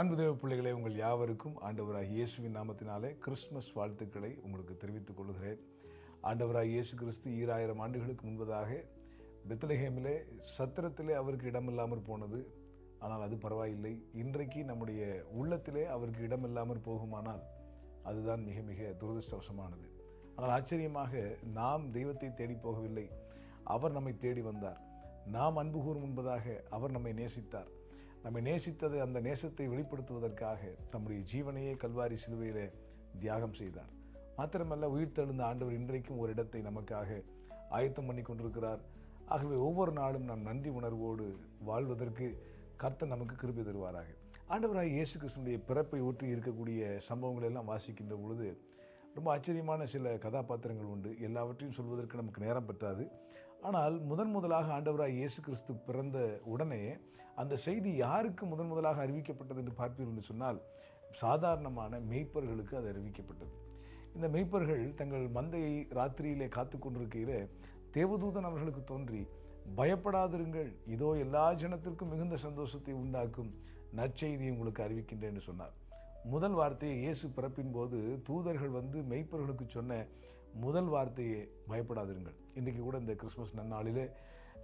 அன்பு தேவ பிள்ளைகளே உங்கள் யாவருக்கும் ஆண்டவராக இயேசுவின் நாமத்தினாலே கிறிஸ்துமஸ் வாழ்த்துக்களை உங்களுக்கு தெரிவித்துக் கொள்கிறேன். ஆண்டவராக இயேசு கிறிஸ்து ஈராயிரம் ஆண்டுகளுக்கு முன்பதாக பெத்லஹேமிலே சத்திரத்திலே அவருக்கு இடமில்லாமல் போனது. ஆனால் அது பரவாயில்லை. இன்றைக்கு நம்முடைய உள்ளத்திலே அவருக்கு இடமில்லாமல் போகுமானால் அதுதான் மிக மிக துரதிருஷ்டவசமானது. ஆனால் ஆச்சரியமாக நாம் தெய்வத்தை தேடி போகவில்லை. அவர் நம்மை தேடி வந்தார். நாம் அன்பு கூறும் முன்பதாக அவர் நம்மை நேசித்தார். நம்மை நேசித்தது அந்த நேசத்தை வெளிப்படுத்துவதற்காக தம்முடைய ஜீவனையே கல்வாரி சிலுவையிலே தியாகம் செய்தார். மாத்திரமல்ல உயிர்த்தெழுந்த ஆண்டவர் இன்றைக்கும் ஒரு இடத்தை நமக்காக ஆயத்தம் பண்ணி கொண்டிருக்கிறார். ஆகவே ஒவ்வொரு நாளும் நாம் நன்றி உணர்வோடு வாழ்வதற்கு கர்த்தர் நமக்கு கிருபி தருவாராக. ஆண்டவராக இயேசு கிருஷ்ணனுடைய பிறப்பை ஒற்றி இருக்கக்கூடிய சம்பவங்கள் எல்லாம் வாசிக்கின்ற பொழுது ரொம்ப ஆச்சரியமான சில கதாபாத்திரங்கள் உண்டு. எல்லாவற்றையும் சொல்வதற்கு நமக்கு நேரம் பற்றாது. ஆனால் முதன் முதலாக ஆண்டவராக இயேசு கிறிஸ்து பிறந்த உடனே அந்த செய்தி யாருக்கு முதன் முதலாக அறிவிக்கப்பட்டது என்று பார்ப்பீர்கள் என்று சொன்னால் சாதாரணமான மெய்ப்பர்களுக்கு அது அறிவிக்கப்பட்டது. இந்த மெய்ப்பர்கள் தங்கள் மந்தையை ராத்திரியிலே காத்து கொண்டிருக்கையிலே தேவதூதன் அவர்களுக்கு தோன்றி பயப்படாதிருங்கள் இதோ எல்லா ஜனத்திற்கும் மிகுந்த சந்தோஷத்தை உண்டாக்கும் நற்செய்தியை உங்களுக்கு அறிவிக்கின்றேன் என்று சொன்னார். முதல் வார்த்தையை இயேசு பிறப்பின் போது தூதர்கள் வந்து மெய்ப்பர்களுக்கு சொன்ன முதல் வார்த்தையே பயப்படாதிருங்கள். இன்றைக்கு கூட இந்த கிறிஸ்மஸ் நன்னாளிலே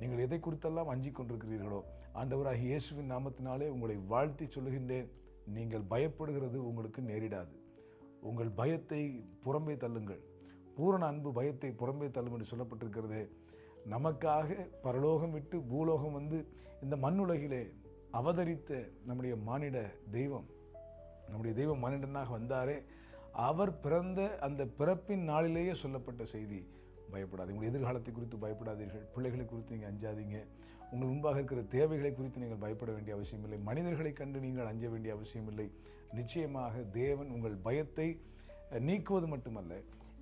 நீங்கள் எதை குறித்தெல்லாம் அஞ்சி கொண்டிருக்கிறீர்களோ ஆண்டவராக இயேசுவின் நாமத்தினாலே உங்களை வாழ்த்தி சொல்லுகின்றேன். நீங்கள் பயப்படுகிறது உங்களுக்கு நேரிடாது. உங்கள் பயத்தை புறம்பே தள்ளுங்கள். பூரண அன்பு பயத்தை புறம்பே தள்ளும் என்று சொல்லப்பட்டிருக்கிறது. நமக்காக பரலோகம் விட்டு பூலோகம் வந்து இந்த மண்ணுலகிலே அவதரித்த நம்முடைய மானிட தெய்வம் நம்முடைய தெய்வம் மனிதனாக வந்தாரே. அவர் பிறந்த அந்த பிறப்பின் நாளிலேயே சொல்லப்பட்ட செய்தி பயப்படாது உங்கள் எதிர்காலத்தை குறித்து பயப்படாதீர்கள். பிள்ளைகளை குறித்து நீங்கள் அஞ்சாதீங்க. உங்கள் முன்பாக இருக்கிற தேவைகளை குறித்து நீங்கள் பயப்பட வேண்டிய அவசியமில்லை. மனிதர்களை கண்டு நீங்கள் அஞ்ச வேண்டிய அவசியமில்லை. நிச்சயமாக தேவன் உங்கள் பயத்தை நீக்குவது மட்டுமல்ல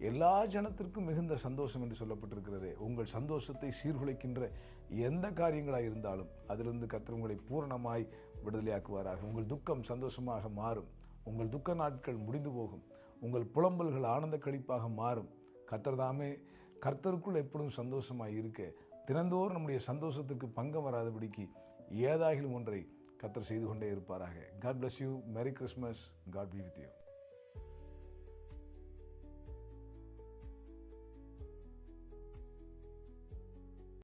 எல்லா ஜனத்திற்கும் மிகுந்த சந்தோஷம் என்று சொல்லப்பட்டிருக்கிறது. உங்கள் சந்தோஷத்தை சீர்குலைக்கின்ற எந்த காரியங்களாக இருந்தாலும் அதிலிருந்து கர்த்தர் உங்களை பூரணமாய் விடுதலையாக்குவாராக. உங்கள் துக்கம் சந்தோஷமாக மாறும். உங்கள் துக்க நாட்கள் முடிந்து போகும். உங்கள் புலம்பல்கள் ஆனந்த கழிப்பாக மாறும். கர்த்தர் கர்த்தருக்குள் எப்பொழுதும் சந்தோஷமாக இருக்க தினந்தோறும் நம்முடைய சந்தோஷத்துக்கு பங்கம் வராதபடிக்கு ஏதாகிலும் ஒன்றை கர்த்தர் செய்து கொண்டே இருப்பாராக. God bless you merry Christmas God be with you